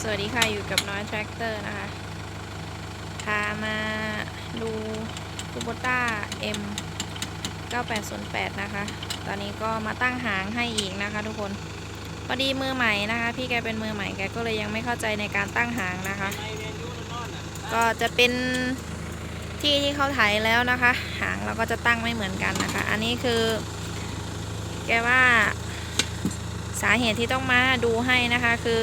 สวัสดีค่ะ อยู่กับน้อยแทรกเตอร์นะคะ พามาดูคูโบต้า M 9808 นะคะ ตอนนี้ก็มาตั้งหางให้อีกนะคะทุกคนพอดีมือใหม่นะคะ พี่แกเป็นมือใหม่แกก็เลยยังไม่เข้าใจในการตั้งหางนะคะ ก็จะเป็นที่ที่เขาไถแล้วนะคะ หางเราก็จะตั้งไม่เหมือนกันนะคะ อันนี้คือ แกว่า สาเหตุที่ต้องมาดูให้นะคะ คือ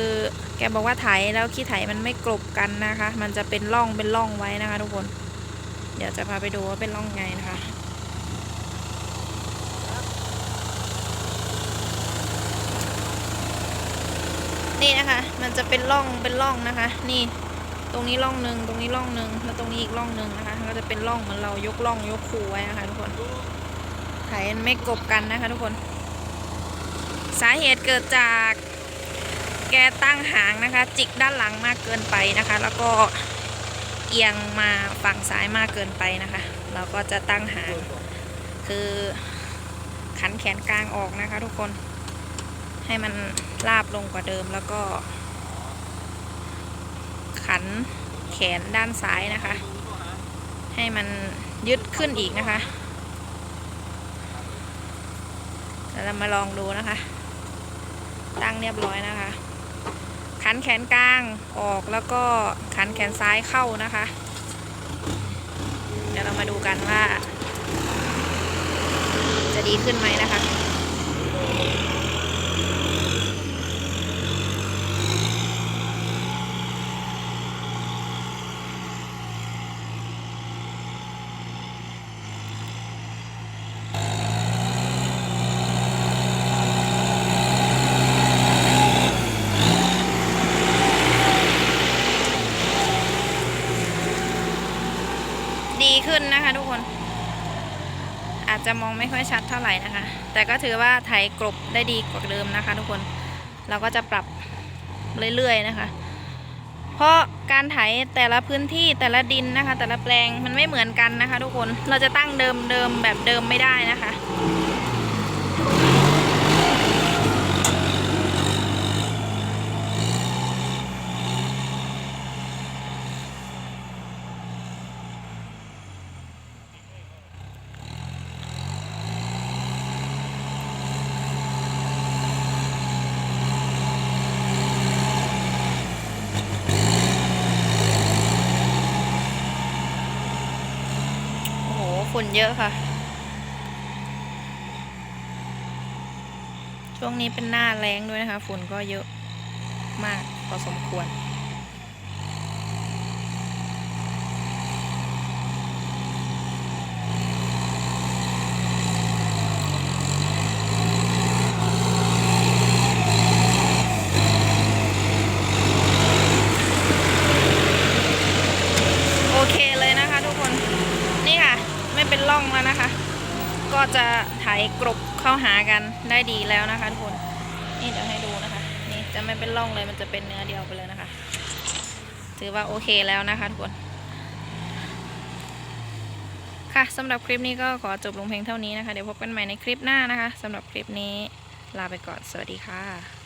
แกบอกว่าไถแล้วขี้ไถมันไม่กลบกันนะคะ มันจะเป็นร่องเป็นร่องไว้นะคะ ทุกคน เดี๋ยวจะพาไปดูว่าเป็นร่องไงนะคะนี่นะคะ มันจะเป็นร่องเป็นร่องนะคะ นี่ ตรงนี้ร่องหนึ่งตรงนี้ร่องหนึ่งแล้วตรงนี้อีกร่องหนึ่งนะคะ ก็จะเป็นร่องเหมือนเรายกร่องยกคูไว้นะคะ ทุกคนไถมันไม่กบกันนะคะ ทุกคน สาเหตุเกิดจากแกตั้งหางนะคะ จิกด้านหลังมากเกินไปนะคะ แล้วก็เอียงมาฝั่งซ้ายมากเกินไปนะคะ เราก็จะตั้งหางคือขันแขนกลางออกนะคะ ทุกคนให้มันราบลงกว่าเดิมแล้วก็ ขันแขนด้านซ้ายนะคะ ให้มันยึดขึ้นอีกนะคะเดี๋ยวเรามาลองดูนะคะ ตั้งเรียบร้อยนะคะ ขันแขนกลางออกแล้วก็ขันแขนซ้ายเข้านะคะ เดี๋ยวเรามาดูกันว่า จะดีขึ้นไหมนะคะ ดี ขึ้นนะคะทุกคน อาจจะมองไม่ค่อยชัดเท่าไหร่นะคะ แต่ก็ถือว่าไถกลบได้ดีกว่าเดิมนะคะ ทุกคนเราก็จะปรับเรื่อยๆนะคะ เพราะการไถแต่ละพื้นที่แต่ละดินนะคะ แต่ละแปลงมันไม่เหมือนกันนะคะ ทุกคนเราจะตั้งเดิมเดิมแบบเดิมไม่ได้นะคะ ฝุ่นเยอะค่ะ ช่วงนี้เป็นหน้าแรงด้วยนะคะ ฝุ่นก็เยอะมากพอสมควร โอเคเลยนะคะทุกคน นี่ค่ะ ไม่เป็นร่องแล้วนะคะ ก็จะไถกรบเข้าหากันได้ดีแล้วนะคะทุกคน นี่เดี๋ยวให้ดูนะคะ นี่จะไม่เป็นร่องเลยมันจะเป็นเนื้อเดียวไปเลยนะคะ ถือว่าโอเคแล้วนะคะทุกคน ค่ะสำหรับคลิปนี้ก็ขอจบลงเพียงเท่านี้นะคะ เดี๋ยวพบกันใหม่ในคลิปหน้านะคะสำหรับคลิปนี้ลาไปก่อน สวัสดีค่ะ